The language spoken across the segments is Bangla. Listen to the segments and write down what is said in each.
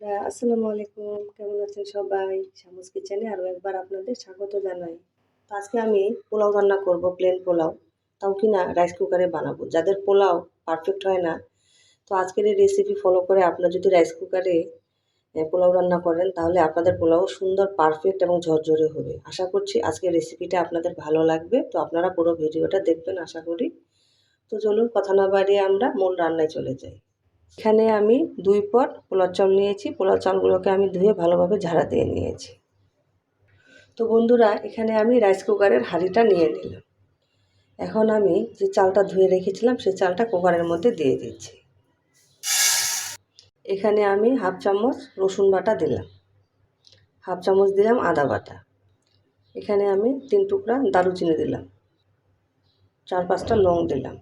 হ্যাঁ, আসসালামু আলাইকুম। কেমন আছেন সবাই? শামুস কিচেনে আরও একবার আপনাদের স্বাগত জানাই। তো আজকে আমি পোলাও রান্না করব প্লেন পোলাও। তাও কি না রাইস কুকারে বানাবো। যাদের পোলাও পারফেক্ট হয় না তো আজকের এই রেসিপি ফলো করে আপনারা যদি রাইস কুকারে পোলাও রান্না করেন তাহলে আপনাদের পোলাও সুন্দর পারফেক্ট এবং ঝরঝরে হবে। আশা করছি আজকের রেসিপিটা আপনাদের ভালো লাগবে। তো আপনারা পুরো ভিডিওটা দেখবেন আশা করি। তো চলুন কথা না বাড়িয়ে আমরা মূল রান্নায় চলে যাই। এখানে আমি দুই পট পোলার চাল নিয়েছি। পোলার চালগুলোকে আমি ধুয়ে ভালোভাবে ঝাড়া দিয়ে নিয়েছি। তো বন্ধুরা, এখানে আমি রাইস কুকারের হাঁড়িটা নিয়ে নিলাম। এখন আমি যে চালটা ধুয়ে রেখেছিলাম সেই চালটা কুকারের মধ্যে দিয়ে দিচ্ছি। এখানে আমি হাফ চামচ রসুন বাটা দিলাম। হাফ চামচ দিলাম আদা বাটা। এখানে আমি তিন টুকরা দারুচিনি দিলাম। চার পাঁচটা লং দিলাম।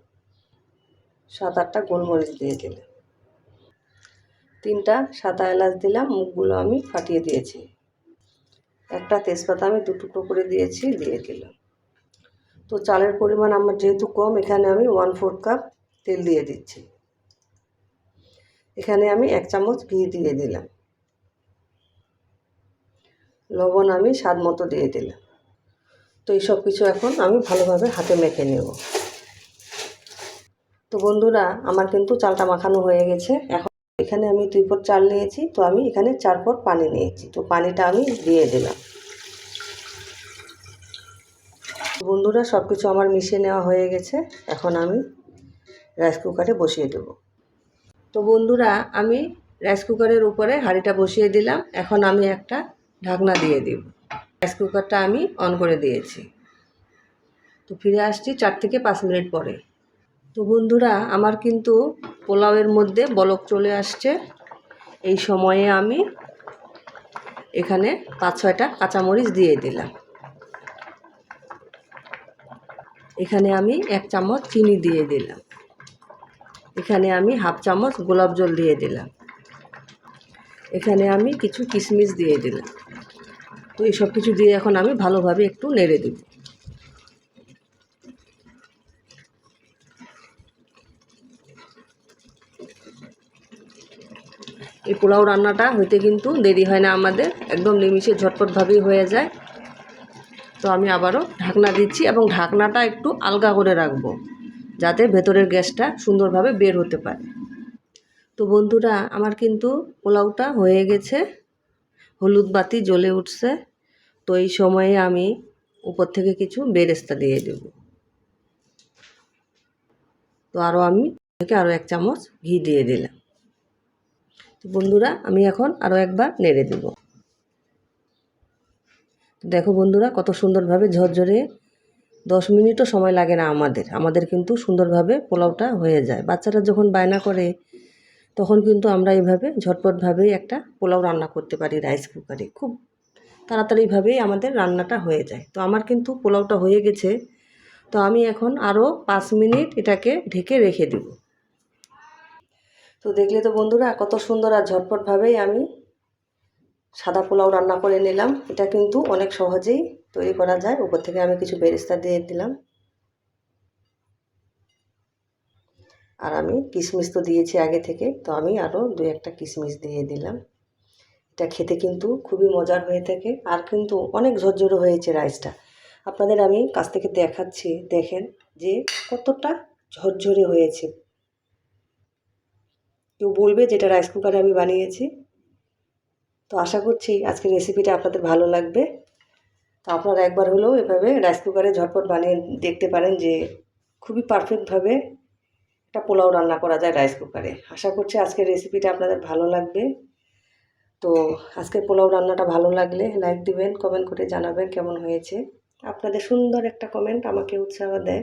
সাত আটটা গোলমরিচ দিয়ে দিলাম। তিনটা সাদা এলাচ দিলাম, মুখগুলো আমি ফাটিয়ে দিয়েছি। একটা তেজপাতা আমি দু টুকরো করে দিয়েছি, দিয়ে দিলাম। তো চালের পরিমাণ আমার যেহেতু কম, এখানে আমি ওয়ান ফোর্থ কাপ তেল দিয়ে দিচ্ছি। এখানে আমি এক চামচ ঘি দিয়ে দিলাম। লবণ আমি স্বাদ মতো দিয়ে দিলাম। তো এই সব কিছু এখন আমি ভালোভাবে হাতে মেখে নেব। তো বন্ধুরা, আমার কিন্তু চালটা মাখানো হয়ে গেছে। এখন এখানে আমি দুই পট চাল নিয়েছি, তো আমি এখানে চার পট পানি নিয়েছি। তো পানিটা আমি দিয়ে দিলাম। বন্ধুরা সব কিছু আমার মিশিয়ে নেওয়া হয়ে গেছে। এখন আমি রাইস কুকারে বসিয়ে দেব। তো বন্ধুরা, আমি রাইস কুকারের উপরে হাঁড়িটা বসিয়ে দিলাম। এখন আমি একটা ঢাকনা দিয়ে দিব। রাইস কুকারটা আমি অন করে দিয়েছি। তো ফিরে আসছি চার থেকে পাঁচ মিনিট পরে। তো বন্ধুরা, আমার কিন্তু পোলাওয়ের মধ্যে বলক চলে আসছে। এই সময়ে আমি এখানে পাঁচ, ছয়টা কাঁচামরিচ দিয়ে দিলাম। এখানে আমি এক চামচ চিনি দিয়ে দিলাম। এখানে আমি হাফ চামচ গোলাপ জল দিয়ে দিলাম। এখানে আমি কিছু কিশমিশ দিয়ে দিলাম। তো এই সব কিছু দিয়ে এখন আমি ভালোভাবে একটু নেড়ে দেবো। এই পোলাও রান্নাটা হইতে কিন্তু দেরি হয় না আমাদের, একদম নিমিষে ঝটপটভাবেই হয়ে যায়। তো আমি আবারও ঢাকনা দিচ্ছি এবং ঢাকনাটা একটু আলগা করে রাখব, যাতে ভেতরের গ্যাসটা সুন্দরভাবে বের হতে পারে। তো বন্ধুরা, আমার কিন্তু পোলাওটা হয়ে গেছে, হলুদ বাতি জ্বলে উঠছে, তো এই সময়ে আমি উপর থেকে কিছু বেরেস্তা দিয়ে দেব। তো আরও আমি থেকে আরও এক চামচ ঘি দিয়ে দিলাম। বন্ধুরা, আমি এখন আরও একবার নেড়ে দেব। দেখো বন্ধুরা, কত সুন্দরভাবে ঝরঝরে দশ মিনিটও সময় লাগে না আমাদের। আমাদের কিন্তু সুন্দরভাবে পোলাওটা হয়ে যায়। বাচ্চারা যখন বায়না করে, তখন কিন্তু আমরা এইভাবে ঝটপটভাবেই একটা পোলাও রান্না করতে পারি, রাইস কুকারে। খুব তাড়াতাড়িভাবেই আমাদের রান্নাটা হয়ে যায়। তো আমার কিন্তু পোলাওটা হয়ে গেছে। তো আমি এখন আরও পাঁচ মিনিট এটাকে ঢেকে রেখে দেবো। তো দেখলে তো বন্ধুরা কত সুন্দর আর ঝটপটভাবেই আমি সাদা পোলাও রান্না করে নিলাম। এটা কিন্তু অনেক সহজেই তৈরি করা যায়। উপর থেকে আমি কিছু বেরেস্তা দিয়ে দিলাম। আর আমি কিশমিশ তো দিয়েছি আগে থেকে, তো আমি আরও দু একটা কিশমিশ দিয়ে দিলাম। এটা খেতে কিন্তু খুবই মজার হয়ে থাকে। আর কিন্তু অনেক ঝরঝরে হয়েছে রাইসটা। আপনাদের আমি কাছ থেকে দেখাচ্ছি, দেখেন যে কতটা ঝরঝরে হয়েছে। কেউ বলবে যেটা রাইস কুকারে আমি বানিয়েছি। তো আশা করছি আজকের রেসিপিটা আপনাদের ভালো লাগবে। তো আপনারা একবার হলেও এভাবে রাইস কুকারে ঝটপট বানিয়ে দেখতে পারেন যে খুবই পারফেক্টভাবে একটা পোলাও রান্না করা যায় রাইস কুকারে আশা করছি আজকের রেসিপিটা আপনাদের ভালো লাগবে। তো আজকের পোলাও রান্নাটা ভালো লাগলে লাইক দিবেন কমেন্ট করে জানাবেন কেমন হয়েছে। আপনাদের সুন্দর একটা কমেন্ট আমাকে উৎসাহ দেয়।